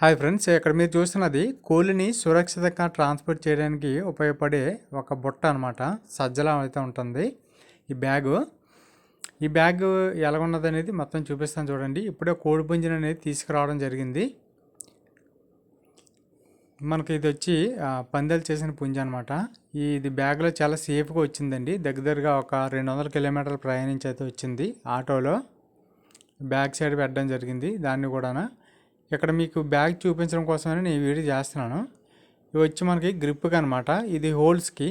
Hi friends ఇక్కడ మీరు చూస్తున్నది కోళ్ళని సురక్షితంగా ట్రాన్స్పోర్ట్ చేయడానికి ఉపయోగపడే ఒక బుట్ట అనమాట సజ్జలా అయితే ఉంటుంది. ఈ బ్యాగు. ఈ బ్యాగ్ ఎలాగున్నది అనేది మొత్తం చూపిస్తాను చూడండి. ఇప్పుడే కోడి పుంజుని అనేది తీసుకురావడం జరిగింది. మనకి ఇది వచ్చి పందెలు చేసిన పుంజ అనమాట ఇది బ్యాగ్లో చాలా సేఫ్గా వచ్చిందండి. దగ్గరగా ఒక రెండు వందల కిలోమీటర్లు ప్రయాణించి అయితే వచ్చింది ఆటోలో. బ్యాక్ సైడ్ పెట్టడం జరిగింది. దాన్ని కూడా ఇక్కడ మీకు బ్యాగ్ చూపించడం కోసమని నేను వీడియో చేస్తున్నాను. ఇవి వచ్చి మనకి గ్రిప్కి అనమాట ఇది హోల్స్కి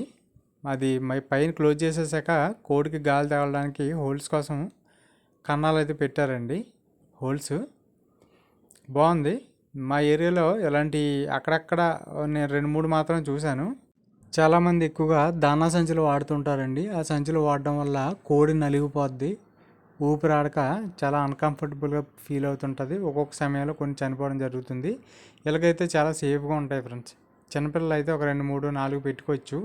అది మై పైన క్లోజ్ చేసేసాక కోడికి గాలి తగలడానికి హోల్స్ కోసం కన్నాలు అయితే పెట్టారండి. హోల్స్ బాగుంది. మా ఏరియాలో ఇలాంటి అక్కడక్కడ నేను రెండు మూడు మాత్రం చూశాను. చాలామంది ఎక్కువగా దానా సంచులు వాడుతుంటారండి. ఆ సంచులు వాడడం వల్ల కోడి నలిగిపోద్ది. ఊపిరాడక చాలా అన్కంఫర్టబుల్గా ఫీల్ అవుతుంటుంది. ఒక్కొక్క సమయంలో కొన్ని చనిపోవడం జరుగుతుంది. ఇలాగైతే చాలా సేఫ్గా ఉంటాయి ఫ్రెండ్స్ చిన్నపిల్లలు అయితే ఒక రెండు మూడు నాలుగు పెట్టుకోవచ్చు.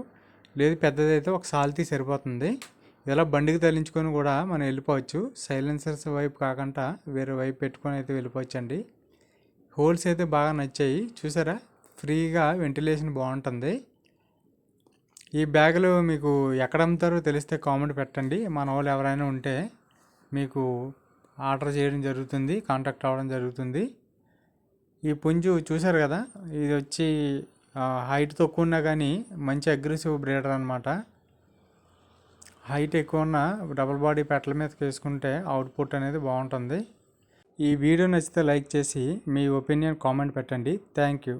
లేదు పెద్దదైతే ఒక సాల్తీ సరిపోతుంది. ఇలా బండికి తగిలించుకొని కూడా మనం వెళ్ళిపోవచ్చు. సైలెన్సర్స్ వైపు కాకుండా వేరే వైపు పెట్టుకొని అయితే వెళ్ళిపోవచ్చు అండి హోల్స్ అయితే బాగా నచ్చాయి. చూసారా? ఫ్రీగా వెంటిలేషన్ బాగుంటుంది. ఈ బ్యాగులు మీకు ఎక్కడ అమ్ముతారో తెలిస్తే కామెంట్ పెట్టండి. మన వాళ్ళు ఎవరైనా ఉంటే మీకు ఆర్డర్ చేయడం జరుగుతుంది కాంటాక్ట్ అవ్వడం జరుగుతుంది. ఈ పుంజు చూశారు కదా? ఇది వచ్చి హైట్ తక్కువ ఉన్నా కానీ మంచి అగ్రెసివ్ బ్రీడర్ అనమాట హైట్ ఎక్కువ ఉన్న డబుల్ బాడీ పెట్టల మీదకి వేసుకుంటే అవుట్పుట్ అనేది బాగుంటుంది. ఈ వీడియో నచ్చితే లైక్ చేసి మీ ఒపీనియన్ కామెంట్ పెట్టండి. Thank you.